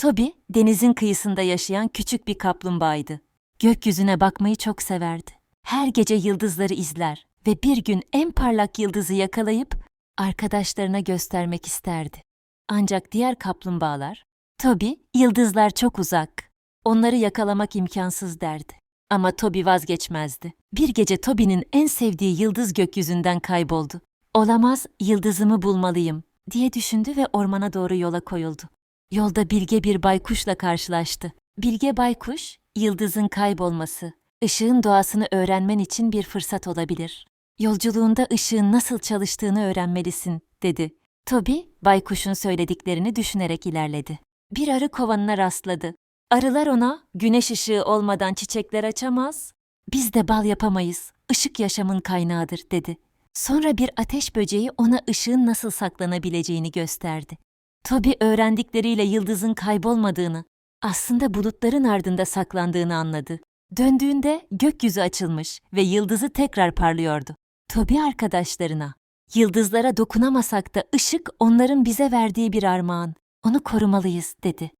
Toby, denizin kıyısında yaşayan küçük bir kaplumbağaydı. Gökyüzüne bakmayı çok severdi. Her gece yıldızları izler ve bir gün en parlak yıldızı yakalayıp arkadaşlarına göstermek isterdi. Ancak diğer kaplumbağalar, Toby, yıldızlar çok uzak. Onları yakalamak imkansız derdi. Ama Toby vazgeçmezdi. Bir gece Toby'nin en sevdiği yıldız gökyüzünden kayboldu. Olamaz, yıldızımı bulmalıyım diye düşündü ve ormana doğru yola koyuldu. Yolda bilge bir baykuşla karşılaştı. Bilge baykuş, yıldızın kaybolması, ışığın doğasını öğrenmen için bir fırsat olabilir. Yolculuğunda ışığın nasıl çalıştığını öğrenmelisin, dedi. Toby, baykuşun söylediklerini düşünerek ilerledi. Bir arı kovanına rastladı. Arılar ona, güneş ışığı olmadan çiçekler açamaz, biz de bal yapamayız, ışık yaşamın kaynağıdır, dedi. Sonra bir ateş böceği ona ışığın nasıl saklanabileceğini gösterdi. Toby öğrendikleriyle yıldızın kaybolmadığını, aslında bulutların ardında saklandığını anladı. Döndüğünde gökyüzü açılmış ve yıldızı tekrar parlıyordu. Toby arkadaşlarına, yıldızlara dokunamasak da ışık onların bize verdiği bir armağan. Onu korumalıyız, dedi.